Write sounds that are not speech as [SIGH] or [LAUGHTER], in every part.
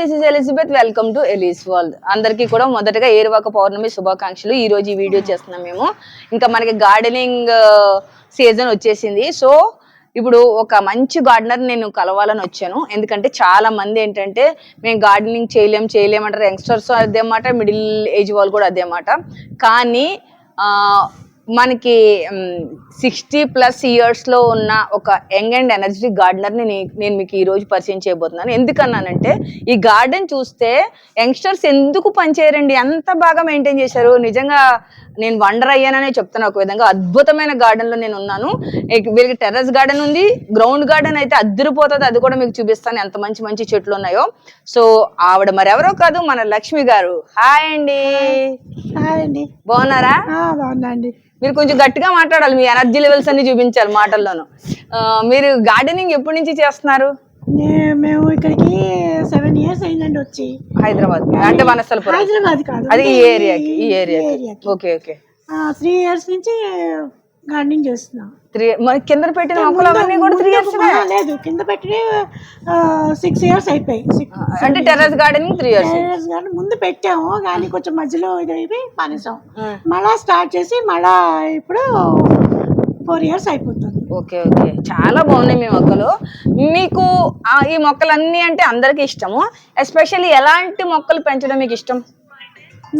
This is Elizabeth welcome to Ellie's world అందరికీ కూడా మొదటగా ఏరువాక పౌర్ణమి శుభాకాంక్షలు. ఈ రోజు ఈ వీడియో చేస్తున్నాం మేము. ఇంకా మనకి గార్డెనింగ్ సీజన్ వచ్చేసింది. సో ఇప్పుడు ఒక మంచి గార్డెనర్ నేను కలవాలని వచ్చాను. ఎందుకంటే చాలా మంది ఏంటంటే మేము గార్డెనింగ్ చేయలేం చేయలేం అంటారు. యంగ్స్టర్స్ అదే మాట మిడిల్ ఏజ్ వాళ్ళు కూడా అదే మాట. కానీ మనకి సిక్స్టీ ప్లస్ ఇయర్స్లో ఉన్న ఒక యంగ్ అండ్ ఎనర్జెటిక్ గార్డెనర్ని నేను మీకు ఈరోజు పరిచయం చేయబోతున్నాను. ఎందుకన్నానంటే ఈ గార్డెన్ చూస్తే యంగ్స్టర్స్ ఎందుకు పనిచేయరండి? ఎంత బాగా మెయింటైన్ చేశారు. నిజంగా నేను వండర్ అయ్యాననే చెప్తాను ఒక విధంగా. అద్భుతమైన garden లో నేను ఉన్నాను. వీళ్ళకి టెర్రస్ గార్డెన్ ఉంది. గ్రౌండ్ గార్డెన్ అయితే అద్దరిపోతుంది. అది కూడా మీకు చూపిస్తాను ఎంత మంచి మంచి చెట్లు ఉన్నాయో. సో ఆవిడ మరెవరో కాదు మన లక్ష్మి గారు. హాయ్ అండి. హాయ్ అండి. బాగున్నారా? ఆ, బాగున్నా అండి. మీరు కొంచెం గట్టిగా మాట్లాడాలి. మీ ఎనర్జీ లెవెల్స్ అన్ని చూపించాలి మాటల్లోను. మీరు గార్డెనింగ్ ఎప్పటి నుంచి చేస్తున్నారు? మేము ఇక్కడికి సెవెన్ ఇయర్స్ అయిందండి వచ్చి. హైదరాబాద్. అంటే వనస్థలపురం. హైదరాబాద్ కాదు అది ఈ ఏరియాకి ఈ ఏరియాకి. Okay okay. త్రీ ఇయర్స్ నుంచి గార్డెనింగ్ చేస్తున్నాం. త్రీ మరి కింద పెట్టిన మొక్కలు అవన్నీ కూడా త్రీ ఇయర్స్ లేదు కింద పెట్టి సిక్స్ ఇయర్స్ అయిపోయి అంటే terrace gardening three years. Years కానీ ముందు పెట్టాము కానీ కొంచెం మధ్యలో ఇది అయిపోయి మానేసాం మళ్ళా స్టార్ట్ చేసి మళ్ళా ఇప్పుడు ఫోర్ ఇయర్స్ అయిపోతుంది. Okay okay. చాలా బాగున్నాయి మీ మొక్కలు. మీకు ఆ, ఈ మొక్కలన్నీ అంటే అందరికి ఇష్టము. ఎస్పెషల్లీ ఎలాంటి మొక్కలు పెంచడం మీకు ఇష్టం?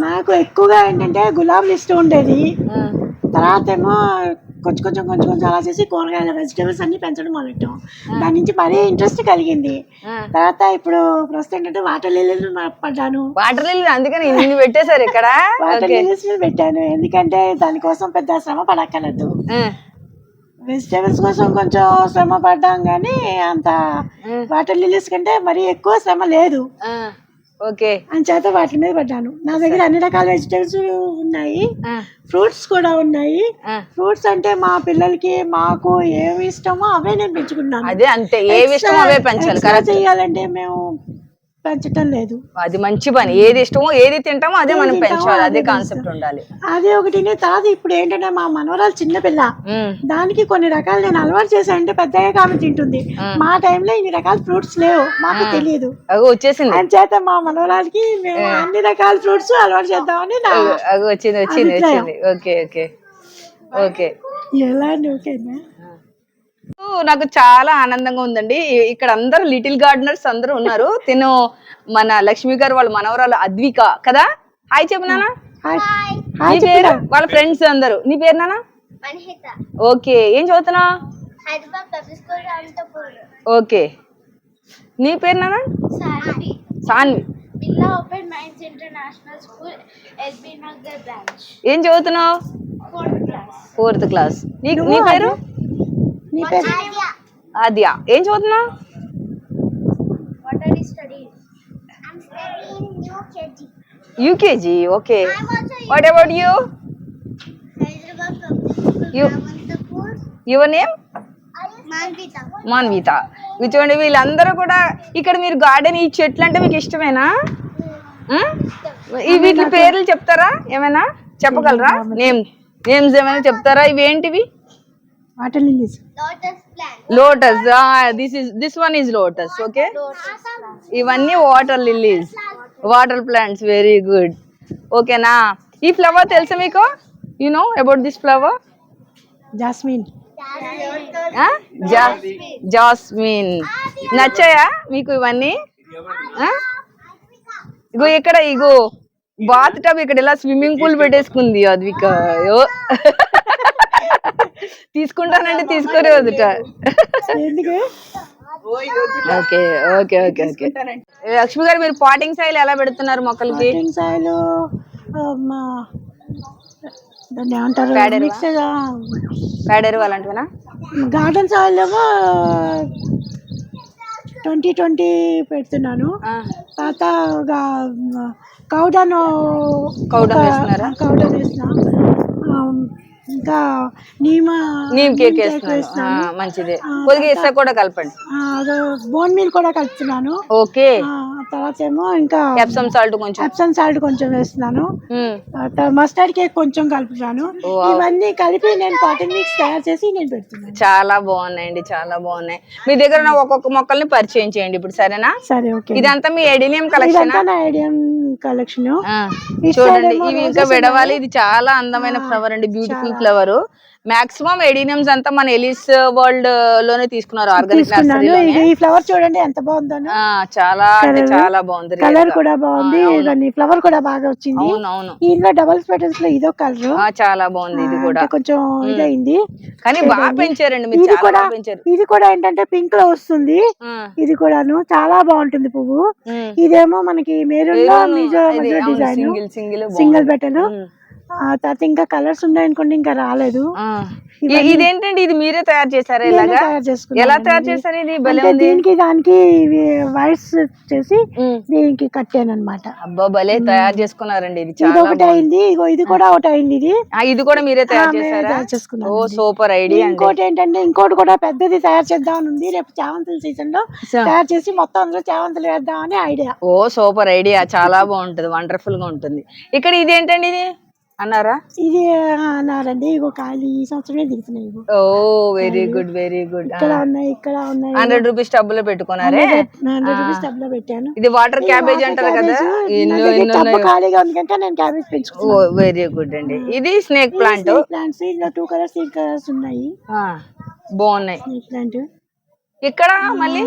నాకు ఎక్కువగా ఏంటంటే గులాబీలు ఇష్టం ఉండేది. తర్వాత ఏమో కొంచెం కొంచెం కొంచెం కొంచెం అలా చేసి కూరగాయల వెజిటేబుల్స్ అన్ని పెంచడం మొదలెట్టాం. దాని నుంచి మరీ ఇంట్రెస్ట్ కలిగింది. తర్వాత ఇప్పుడు ప్రస్తుతం ఏంటంటే వాటర్ లిల్లీలు పడ్డాను. వాటర్ లిల్లీ అందుకని ఇన్ని పెట్టేశారు ఇక్కడ? [LAUGHS] వాటర్ లిల్లీస్ పెట్టాను. ఎందుకంటే దానికోసం పెద్ద శ్రమ పడక్కర్లేదు. వెజిటేబుల్స్ కోసం కొంచెం శ్రమ పడ్డాం కానీ అంత వాటర్ లిల్లీస్ కంటే మరీ ఎక్కువ శ్రమ లేదు. ఓకే. అని చేత వాటి మీద పడ్డాను. నా దగ్గర అన్ని రకాల వెజిటేబుల్స్ ఉన్నాయి. ఫ్రూట్స్ కూడా ఉన్నాయి. ఫ్రూట్స్ అంటే మా పిల్లలకి మాకు ఏమి ఇష్టమో అవే నేను పెంచుకున్నాను. అదే అంతే. ఏవి ఇష్టమో అవే పెంచాలి. చేయాలంటే మేము పెంచటం లేదు. అది మంచి పని. ఏది ఇష్టమో ఏది తింటామో అదే మనం పెంచాలి. అదే కాన్సెప్ట్ ఉండాలి. అదే ఒకటి తర్వాత ఇప్పుడు ఏంటంటే మా మనవరాలు చిన్న పిల్ల. ఉమ్, దానికి కొన్ని రకాలు నేను అలవాటు చేశానంటే పెద్దగా ఆమె తింటుంది. మా టైంలో ఇన్ని రకాల ఫ్రూట్స్ లేవు. మాకు తెలియదు వచ్చేసింది. అని చేత మా మనవరాలకి మేము అన్ని రకాల ఫ్రూట్స్ అలవాటు చేద్దామని వచ్చింది వచ్చింది వచ్చింది. Okay okay okay. ఎలా ఓకేనా? నాకు చాలా ఆనందంగా ఉందండి. ఇక్కడ అందరూ లిటిల్ గార్డెనర్స్ అందరూ ఉన్నారు. తిను మన లక్ష్మి గారు వాళ్ళ మనవరాలు అద్విక. కదా? హాయ్ చెప్పు నాన్న. హాయ్. నీ హాయ్ పేరు? వాళ్ళ ఫ్రెండ్స్ అందరూ. నీ పేరు నాన్న? మణిహిత ఓకే. ఏం చదువుతున్నా ఓకే. నీ పేరు నాన్న? Saanvi. Saanvi. Birla open minds international school LB Nagar branch. ఏం చదువుతున్నావు? Fourth class. Fourth class. నీ నీ పేరు? నీ పేరు? ఆద్య ఏం చదువుతున్నావు what are you studying I am studying UKG okay what about you your name Manvitha చూడండి వీళ్ళందరూ కూడా ఇక్కడ మీరు గార్డెన్ ఈ చెట్లు అంటే మీకు ఇష్టమేనా? ఆ? ఈ వీటి పేర్లు చెప్తారా? ఏమైనా? చెప్పగలరా? నేమ్ నేమ్స్ ఏమైనా చెప్తారా? ఇవి ఏంటివి water lilies lotus plant lotus this is this one is lotus okay ఇవన్నీ water lilies water plants very good ఓకేనా ఈ ఫ్లవర్ తెలుసా మీకు? You know about this flower jasmine jasmine నచ్చాయా మీకు ఇవన్నీ? ఆ? ఇగో ఇక్కడ ఇగో. బాత్ టబ్ ఇక్కడ ఇలా స్విమ్మింగ్ పూల్ పెట్టేసుకుంది అద్విక. అయ్యో. తీసుకుంటానంటే తీసుకొని వదుట ఎందుకు? Okay okay okay. Okay Lakshmi garu మీరు పాటింగ్ స్టైల్ ఎలా పెడుతున్నారు మొక్కలకి? సాయిలు దాన్ని ఏమంటారు? పేడరు అలాంటివనా? గార్డెన్ సాయిల్ ఏమో ట్వంటీ ట్వంటీ పెడుతున్నాను. తర్వాత కౌడన్ కౌడన్ వేస్తున్నారా? కౌడన్ వేసిన. ఆ, ఇంకా నీమ నీమ్ కేక్ వేస్తున్నారు. ఆ, మంచిదే. కొద్దిగా ఇస్తా కూడా కలపండి. బోన్ మీల్ కూడా కలుపుతున్నాను. ఓకే. తర్వాత ఏమో ఇంకా ఎప్సమ్ సాల్ట్ కొంచెం. ఎప్సమ్ సాల్ట్ కొంచెం వేస్తున్నాను. మస్టర్డ్ కేక్ కొంచెం కలుపుతాను ఇవన్నీ కలిపి నేను కాటన్ మిక్స్ తయారు చేసి నేను పెడుతున్నాను. చాలా బాగున్నాయండి చాలా బాగున్నాయి. మీ దగ్గర ఒక్కొక్క మొక్కల్ని పరిచయం చేయండి ఇప్పుడు సరేనా? సరే ఓకే. ఇదంతా మీ ఎడినియం కలెక్షన్? ఐడియం కలెక్షన్ చూడండి ఇవి ఇంకా విడవాలి. ఇది చాలా అందమైన ఫ్లవర్ అండి బ్యూటిఫుల్ ఫ్లవర్ మాక్సిమం ఎడినియమ్స్ అంతా మన ఎలిస్ వరల్డ్లోనే తీసుకున్నారు ఆర్గానిక్ ఈ ఫ్లవర్ చూడండి ఎంత బాగుందో చాలా అంటే చాలా బాగుంది కలర్ కూడా బాగుంది. దాని ఫ్లవర్ కూడా బాగా వచ్చింది. ఇందులో డబుల్ స్పెటల్స్లో ఇదో కలర్ చాలా బాగుంది ఇది కూడా. కొంచెం ఇదైంది. కానీ బాగా పెంచారండి ఇది కూడా ఇది కూడా ఏంటంటే పింక్లో వస్తుంది. ఇది కూడాను చాలా బాగుంటుంది పువ్వు. ఇదేమో మనకి మెరూన్లో మిజో డిజైన్ సింగిల్ సింగిల్ సింగిల్ బెటన్ ఆ తర్వాత ఇంకా కలర్స్ ఉన్నాయనుకోండి ఇంకా రాలేదు. ఇదేంటండి? ఇది మీరే తయారు చేశారా ఇలాగా? తయారు చేసుకున్నాను. ఎలా తయారు చేశారు? ఇది భలే ఉంది. దీనికి దానికి వైర్స్ చేసి. దీనికి కట్టాను అనమాట అబ్బా భలే తయారు చేసుకున్నారండి ఇది ఇది చాలా ఒకటి అయింది. ఇగో ఇది కూడా ఒకటి అయింది ఇది. ఇది కూడా మీరే తయారు మేమే చేశారా? తయారు చేసుకున్నాం ఓ సూపర్ ఐడియా ఇంకోటి ఏంటంటే ఇంకోటి కూడా పెద్దది తయారు చేద్దామని ఉంది. రేపు చామంతుల సీజన్లో తయారు చేసి మొత్తం అందులో చామంతులు వేద్దామని ఐడియా. ఓ సూపర్ ఐడియా. చాలా బాగుంటది. వండర్ఫుల్గా ఉంటుంది. ఇక్కడ ఇది ఏంటండి ఇది? అన్నారా? ఇది అన్నారండి. ఇగో కాయలు ఈ సంవత్సరమే దిగుతున్నాయి ఇగో. Oh very good very good ఇక్కడ ఉన్నాయి ఇక్కడ ఉన్నాయి. హండ్రెడ్ రూపీస్ టబ్బులో పెట్టుకున్నారే? హండ్రెడ్ రూపీస్ టబ్లో పెట్టాను. ఇది వాటర్ క్యాబేజ్ అంటారు కదా? ఎన్నో ఎన్నో టబ్ ఖాళీగా ఉంది కనుక నేను క్యాబేజ్ పెంచుకున్నాను ఓ వెరీ గుడ్ అండి. ఇది స్నేక్ ప్లాంట్ ప్లాంట్స్ ఇందులో టూ కలర్స్ త్రీ కలర్స్ ఉన్నాయి. బాగున్నాయి. స్నేక్ ప్లాంట్ ఇక్కడ మళ్ళీ?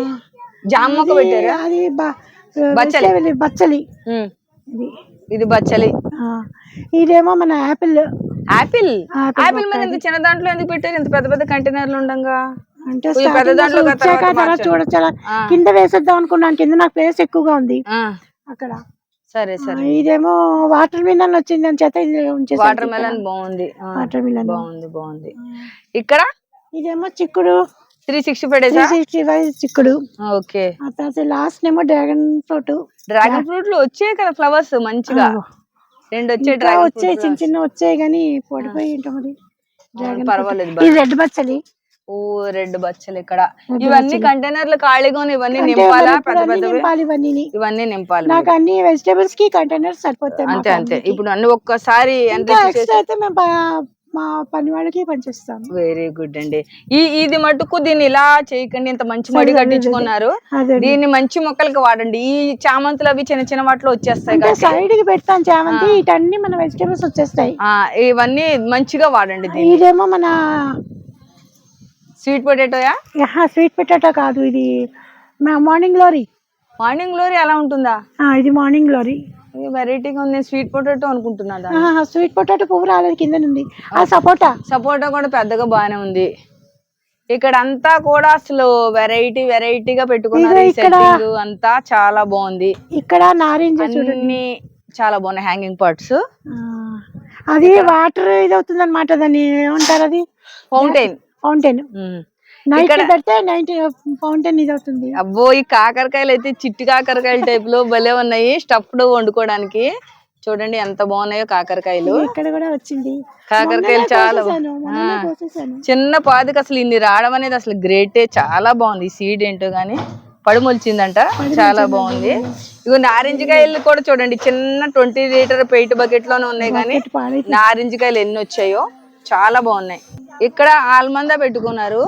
జామ మొక్క పెట్టారా అది బ- బచ్చలి. బచ్చలి. ఇది బచ్చలి. ఇదేమో మన యాపిల్. ఆపిల్ ఆపిల్ ఆపిల్ మరి ఇంత చిన్న దాంట్లో ఎందుకు పెట్టారు? ఇంత పెద్ద పెద్ద కంటైనర్లు ఉండంగా? అంటే వచ్చాక తర్వాత చూడొచ్చు. కింద వేసేద్దాం అనుకున్నాను. కింద నాకు ప్లేస్ ఎక్కువగా ఉంది. అక్కడ. సరే సరే. ఇదేమో వాటర్ మిలన్ వచ్చింది అని చేత ఇది వాటర్ మెలన్ బాగుంది. వాటర్ మిలన్ బాగుంది బాగుంది. ఇక్కడ? ఇదేమో చిక్కుడు. Three sixty five three sixty five చిక్కుడు. ఓకే. ఆ తర్వాత లాస్ట్ ఏమో డ్రాగన్ ఫ్రూట్ డ్రాగన్ ఫ్రూట్లో వచ్చాయి కదా ఫ్లవర్స్ మంచిగా. రెండు వచ్చాయి ఇంకా డ్రాగన్ వచ్చాయి చిన్న చిన్న వచ్చాయి కానీ పడిపోయి ఉంటాం మరి. డ్రాగన్ పర్వాలేదు ఇది రెడ్ బచ్చలి. ఓ రెడ్ బచ్చలు ఇక్కడ. ఇవన్నీ కంటైనర్లు ఖాళీగా ఉన్నాయి ఇవన్నీ నింపాలా? పెద్ద పెద్దవి? నింపాలి ఇవన్నీ ఇవన్నీ నింపాలి నాకు అన్ని వెజిటేబుల్స్కి కంటైనర్స్ సరిపోతాయి అంతే అంతే. ఇప్పుడు అన్ని ఒక్కసారి ఎంత ఇంకా ఎక్స్ట్రా అయితే మేము మా పని వాళ్ళకి పనిచేస్తాము వెరీ గుడ్ అండి. ఈ ఇది మటుకు దీన్ని ఇలా చేయకండి ఇంత మంచి మడి కట్టించుకున్నారు. దీన్ని మంచి మొక్కలకి వాడండి. ఈ చామంతులు అవి చిన్న చిన్న వాటిలో వచ్చేస్తాయి సైడ్కి పెడతాం చామంతి ఇటన్ని మన వెజిటేబుల్స్ వచ్చేస్తాయి. ఇవన్నీ మంచిగా వాడండి ఇదేమో మన స్వీట్ పొటాటోయా స్వీట్ పొటాటో కాదు ఇది మార్నింగ్ గ్లోరీ మార్నింగ్ గ్లోరీ అలా ఉంటుందా? ఇది మార్నింగ్ ఇది వెరైటీగా ఉంది స్వీట్ పొటాటో అనుకుంటున్నా. స్వీట్ పొటాటో పువ్వు రాలేదు కింద నుండి. ఆ సపోటా? సపోటా కూడా పెద్దగా బాగానే ఉంది. ఇక్కడ అంతా కూడా అసలు వెరైటీ వెరైటీగా పెట్టుకున్నారు అంతా చాలా బాగుంది. ఇక్కడ నారింజ చూడండి. చాలా బాగున్నాయి హ్యాంగింగ్ పార్ట్స్ అది వాటర్ ఇది అవుతుంది అనమాట దాన్ని ఏమంటారు అది? ఫౌంటైన్ ఫౌంటైన్ ఫౌంటైన్ ఇది అవుతుంది. అబ్బో ఈ కాకరకాయలు అయితే చిట్టి కాకరకాయల టైప్లో భలే ఉన్నాయి. స్టఫ్డ్ వండుకోవడానికి. చూడండి ఎంత బాగున్నాయో కాకరకాయలు. ఇక్కడ కూడా వచ్చింది. కాకరకాయలు చాలా. చిన్న పాదికి అసలు ఇన్ని రావడం అనేది అసలు గ్రేటే చాలా బాగుంది. సీడ్ ఏంటో గానీ పడుమొలిచిందంట. చాలా బాగుంది. ఇగో నారింజ కాయలు కూడా చూడండి. చిన్న ట్వంటీ లీటర్ పెయిట్ బకెట్లోనే ఉన్నాయి కానీ నారింజ కాయలు ఎన్ని వచ్చాయో చాలా బాగున్నాయి. ఇక్కడ ఆల్మందా పెట్టుకున్నారు.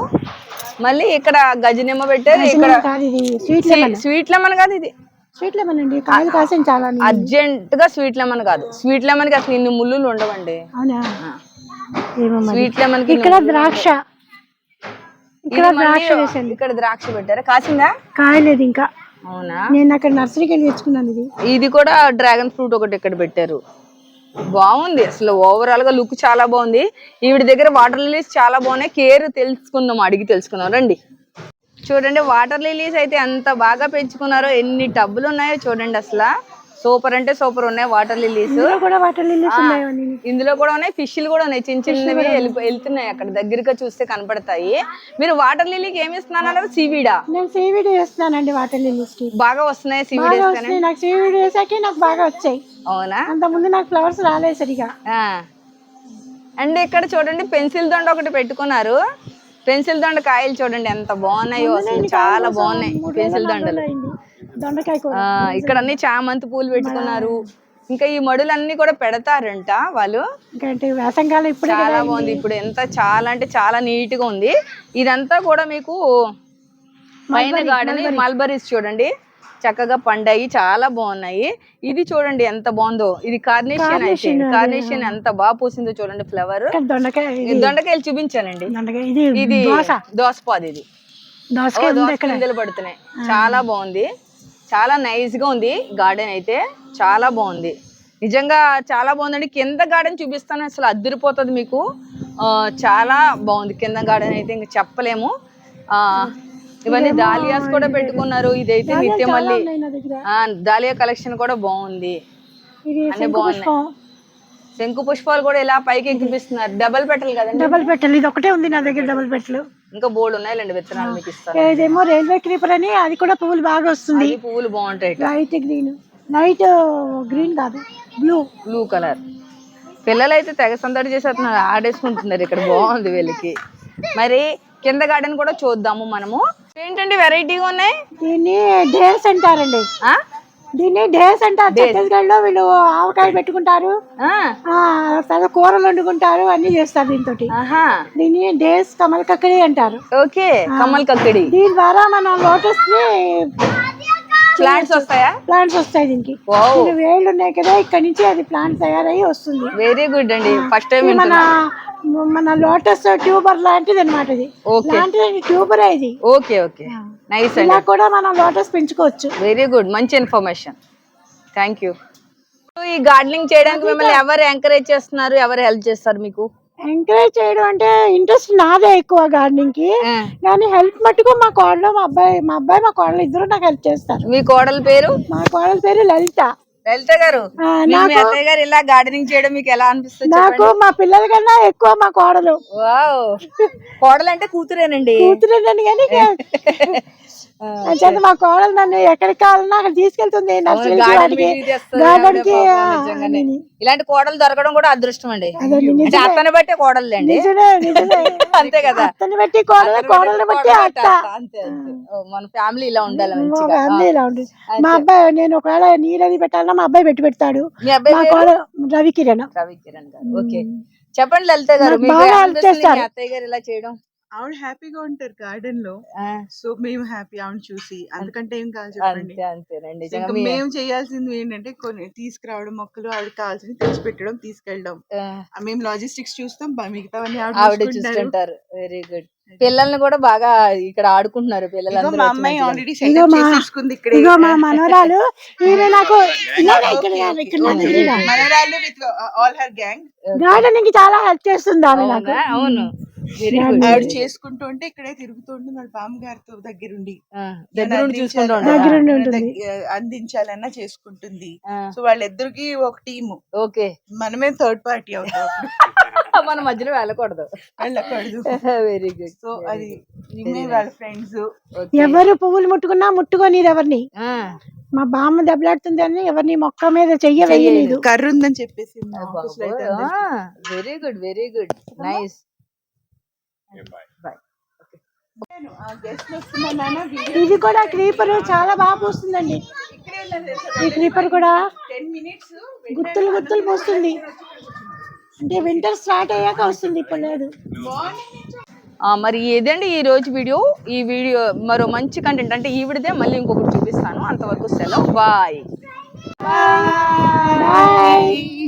మళ్ళీ ఇక్కడ గజనిమ్మ పెట్టారు ఇక్కడ కాదు ఇది స్వీట్ లెమన్. స్వీట్ లెమన్ కాదు ఇది. స్వీట్ లెమన్ అండి. కాయలు కాసిన చాలా. అర్జెంట్గా స్వీట్ లెమన్ కాదు. స్వీట్ లెమన్కి అసలు ఇన్ని ముళ్ళులు ఉండవండి. అవునా? స్వీట్ లెమన్కి ఇక్కడ ద్రాక్ష. ఇక్కడ మళ్ళీ ద్రాక్ష వేసాను ఇక్కడ ద్రాక్ష పెట్టారా? కాసిందా? కాయలేదు ఇంకా. అవునా? నేను అక్కడ నర్సరీకి వెళ్ళి తెచ్చుకున్నాను ఇది. ఇది కూడా డ్రాగన్ ఫ్రూట్ ఒకటి ఇక్కడ పెట్టారు. బాగుంది. అసలు ఓవరాల్గా లుక్ చాలా బాగుంది. ఈవిడ దగ్గర వాటర్ లిలీస్ చాలా బాగున్నాయి. కేర్ తెలుసుకుందాం అడిగి తెలుసుకుందాం. రండి. చూడండి వాటర్ లిలీస్ అయితే ఎంత బాగా పెంచుకున్నారో ఎన్ని టబ్బులు ఉన్నాయో చూడండి అసలు. సూపర్ అంటే సూపర్ ఉన్నాయి వాటర్ లిలీస్ ఇందులో కూడా వాటర్ లిల్లీస్. ఇందులో కూడా ఉన్నాయి. ఫిష్లు కూడా ఉన్నాయి. చిన్న చిన్నవి వెళ్తున్నాయి అక్కడ. దగ్గరగా చూస్తే కనపడతాయి. మీరు వాటర్ లిలీకి ఏమి ఇస్తున్నారో సీవీడా. నేను సీవీడ్ వేస్తున్నానండి వాటర్ లిల్లీస్కి బాగా వస్తున్నాయి సీవీడ్ నాకు సీవీడ్ వేసాకే నాకు బాగా వచ్చాయి. అవునా? అంత ముందు నాకు ఫ్లవర్స్ రాలేదు సరిగా. అండ్ ఇక్కడ చూడండి పెన్సిల్ దొండ ఒకటి పెట్టుకున్నారు. పెన్సిల్ దండ కాయలు చూడండి ఎంత బాగున్నాయో చాలా బాగున్నాయి పెన్సిల్ దండలు. దొండకాయ ఇక్కడ అన్ని చామంతి పూలు పెట్టుకున్నారు. ఇంకా ఈ మడులన్నీ కూడా పెడతారంట వాళ్ళు. వేసంకాలం ఇప్పుడే చాలా బాగుంది ఇప్పుడు. ఎంత చాలా అంటే చాలా నీట్గా ఉంది. ఇదంతా కూడా మీకు పైన గార్డెన్ మల్బరీస్ చూడండి. చక్కగా పండాయి చాలా బాగున్నాయి. ఇది చూడండి ఎంత బాగుందో. ఇది కార్నేషన్ అయితే. కార్నేషన్ ఎంత బాగా పూసిందో చూడండి ఫ్లవర్ దొండకాయలు చూపించానండి. ఇది ఇది దోస దోసపాది ఇది. దోసకాయ ఉంది ఇక్కడ. పిందెలు పడుతున్నాయి. చాలా బాగుంది. చాలా నైస్గా ఉంది గార్డెన్ అయితే. చాలా బాగుంది. నిజంగా చాలా బాగుందండి. కింద గార్డెన్ చూపిస్తాను. అసలు అద్దరిపోతుంది మీకు. ఆ, చాలా బాగుంది. కింద గార్డెన్ అయితే ఇంకా చెప్పలేము. ఆ ఇవన్నీ దాలియాస్ కూడా పెట్టుకున్నారు. ఇదైతే నిత్యమల్లి ఉన్నాయి నా దగ్గర. ఆ, దాలియా కలెక్షన్ కూడా బాగుంది. అన్ని బాగున్నాయి. శంకు పుష్పాలు కూడా ఇలా పైకి ఎక్కిపిస్తున్నారు. డబల్ పెట్టలు కదండి. డబల్ పెట్టలు ఇది ఒకటే ఉంది నా దగ్గర డబల్ పెట్టలు ఇంకా బోర్డు ఉన్నాయి రెండు విత్తనాలు మీకు ఇస్తాను ఇదేమో రైల్వే క్రీపర్ అని అది కూడా పువ్వులు బాగా వస్తుంది. ఈ పువ్వులు బాగుంటాయి లైట్ గ్రీన్ లైట్ గ్రీన్ కాదు. బ్లూ బ్లూ కలర్ పిల్లలు అయితే తెగ సందడి చేసేస్తున్నారు. ఆడేసుకుంటున్నారు ఇక్కడ. బాగుంది వీళ్ళకి. మరి కింద గార్డెన్ కూడా చూద్దాము మనము. ఏంటండి వెరైటీగా ఉన్నాయి? దీన్ని డేస్ అంటారండి. ఆ? దీన్ని డేస్ అంటారు ఛత్తీస్గఢ్లో వీళ్ళు ఆవకాయ పెట్టుకుంటారు. తర్వాత కూరలు వండుకుంటారు అన్ని చేస్తారు దీంతో దీన్ని డేస్ కమల్ కక్కడి అంటారు. ఓకే కమ్మల్ కక్కడి. దీని ద్వారా మనం లోటస్ని ప్లాంట్స్ వస్తాయా? ప్లాంట్స్ వస్తాయి దీనికి. వేళ్ళు ఉన్నాయి కదా ఇక్కడ నుంచి అది ప్లాంట్ తయారయ్యి వస్తుంది. వెరీ గుడ్ అండి. ఫస్ట్ టైం మన మన లోటస్ ట్యూబర్ లాంటిది అనమాట ఇది. ఓకే లాంటిది ట్యూబర్ ఇది? ఓకే ఓకే నైస్ అండి ఇలా కూడా మనం లోటస్ పెంచుకోవచ్చు. వెరీ గుడ్ మంచి ఇన్ఫర్మేషన్ థ్యాంక్ యూ ఈ గార్డెనింగ్ చేయడానికి మిమ్మల్ని ఎవరు ఎంకరేజ్ చేస్తున్నారు? ఎవరు హెల్ప్ చేస్తారు మీకు? ఎంకరేజ్ చేయడం అంటే ఇంట్రెస్ట్ నాదే ఎక్కువ గార్డెనింగ్కి. ఆ, కానీ హెల్ప్ మట్టుకు మా కోడలు మా అబ్బాయి మా అబ్బాయి మా కోడలు ఇద్దరు నాకు హెల్ప్ చేస్తారు. మీ కోడల పేరు? మా కోడల పేరు లలిత. లలిత గారు? గారు ఇలా గార్డెనింగ్ చేయడం మీకు ఎలా అనిపిస్తుంది నాకు మా పిల్లల కన్నా ఎక్కువ మా కోడలు. వావ్. కోడలు అంటే కూతురేనండి కూతురుండని కానీ [LAUGHS] చేత మా కోడలు నన్ను ఎక్కడికి కావాలన్నా అక్కడ తీసుకెళ్తుంది. ఇలాంటి కోడలు దొరకడం కూడా అదృష్టం అండి. అంటే అత్తని బట్టే కోడలు [LAUGHS] అంతే కదా. అత్తని బట్టి కోడలు కోడలు బట్టి అత్త. అంతే మన ఫ్యామిలీ ఇలా ఉండాలి ఫ్యామిలీ ఇలా ఉంటుంది మా అబ్బాయి నేను ఒకవేళ నీరది పెట్టాలన్నా మా అబ్బాయి పెట్టి పెడతాడు. మీ? కోడలు రవి కిరణ్ రవి కిరణ్ గారు. ఓకే. చెప్పండి లలిత గారు అత్తయ్య గారు ఇలా చేయడం? ఆవిడ హ్యాపీగా ఉంటారు గార్డెన్లో సో మేము హ్యాపీ ఆవిడ చూసి. అందుకంటే ఏం కావాలి చెప్పండి. అంతే అంతేనండి మేము చేయాల్సింది ఏంటంటే కొన్ని తీసుకురావడం మొక్కలు ఆవిడకి కావాల్సింది తెచ్చి పెట్టడం తీసుకెళ్ళడం మేము లాజిస్టిక్స్ చూస్తాం మిగతావన్నీ ఆవిడ ఆవిడ చూసుకుంటారు. చూస్తుంటారు. Very good. పిల్లల్ని కూడా బాగా ఇక్కడ ఆడుకుంటున్నారు పిల్లలందరూ మా అమ్మాయి. ఆల్రెడీ చేసేసుకుంది ఇక్కడే. ఇగో మా మనవరాలు. [LAUGHS] ఈమె నాకు. మనరాళ్ళు with all her gang. Gardening చాలా హెల్ప్ చేస్తుంది ఆమె నాకు. అవునా? Very good. ఆవిడ చేసుకుంటూ ఉంటే ఇక్కడే తిరుగుతుంటే వాళ్ళ బామ్మగారితో దగ్గరుండి. దగ్గర నుండి చూసుకుంటూ అందించాలి- దగ్గర ఉంటారా? నుండి ఉంటుంది. దగ్గ- అందించాలన్నా చేసుకుంటుంది. సో వాళ్ళిద్దరికి ఒక టీము. ఓకే. మనమే థర్డ్ పార్టీ అవుతాం [LAUGHS] మన మధ్యలో వెళ్ళకూడదు. వెళ్ళకూడదు. [LAUGHS] Very good. సో అది వాళ్ళ ఫ్రెండ్స్. ఎవరు పువ్వులు ముట్టుకున్నా ముట్టుకొని ఎవరిని. మా బామ్మ దెబ్బలాడుతుంది అని ఎవరిని మొక్క మీద చెయ్య వేయలేదు కర్ర ఉందని చెప్పేసి. Very good very good. Nice ఆ గెస్ట్ వస్తున్నా నాన్న వీడియో ఇది కూడా క్రీపర్ చాలా బాగా పూస్తుందండి? ఈ క్రీపర్ కూడా గుత్తులు గుత్తులు పూస్తుంది. అంటే వింటర్ స్టార్ట్ అయ్యాక వస్తుంది ఇప్పుడు లేదు. ఆ, మరి ఇదండి ఈ రోజు వీడియో? ఈ వీడియో మరో మంచి కంటెంట్ అంటే ఈ విడిదే మళ్ళీ ఇంకొకటి చూపిస్తాను. అంతవరకు సెలవు. Bye Bye.